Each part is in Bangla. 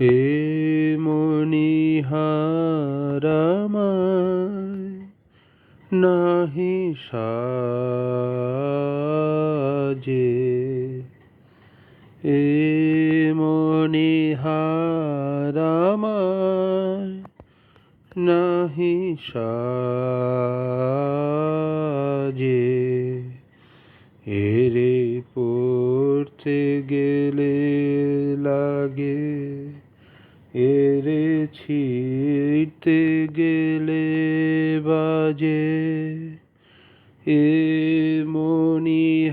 হে মণিহারামায় নাহি সাজে। এ মণিহারামায় নাহি সাজে। এরে পড়তে গেলে লাগে এরে ছিঁড়তে গেলে বাজে। এ মণিহারামায়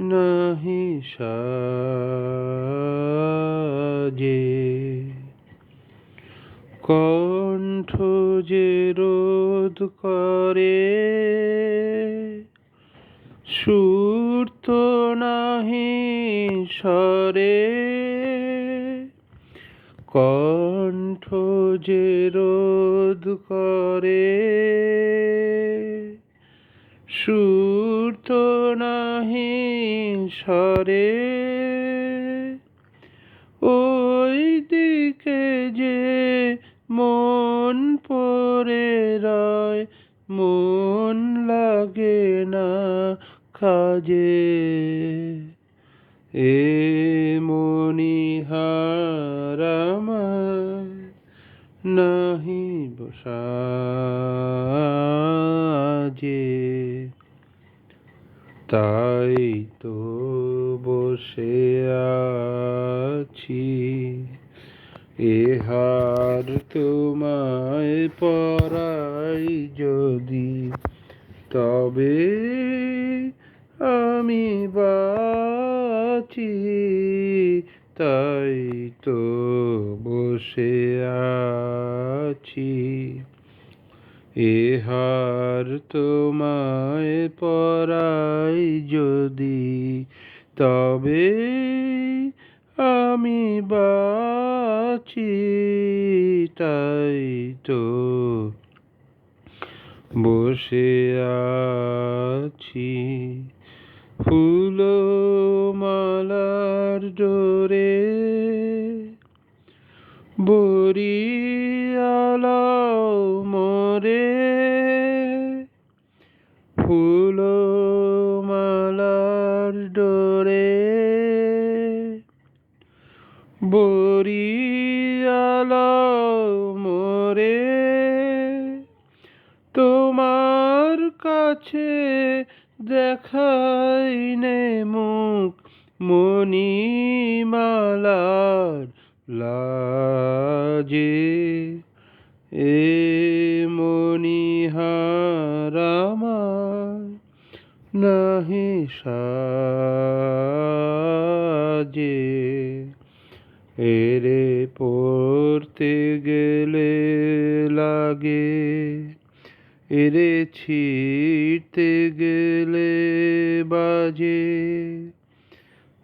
নাহি সাজে। কণ্ঠ যে রোধ করে সুর তো নাহি সরে কণ্ঠ যে রোধ করে, সুর তো নাহি সরে ওই দিকে যে মন পড়ে রয়, মন লাগে না কাজে এ মণিহারামায় নাহি বসাজে তাই তো বসে আছি এহার তোমায় পরাই যদি তবে আমি বাঁচি, তাই তো বসে আছি। এহার তোমায় পরাই যদি, তবে আমি বাঁচি, তাই তো বসে আছি ফুল মালার ডোরে বরিয়ালাও মরে ফুল মালার ডোরে বরিয়ালাও মরে তোমার কাছে দেখাই নে মুখ মণিমালার লাজে। এ মণিহারামার নাহি সাজে। এরে পড়তে গেলে লাগে এরে ছিটতে গেলে বাজে।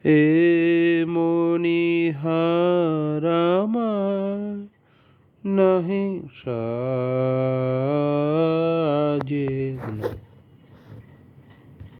এ মনিহারামা নাহি সাজে।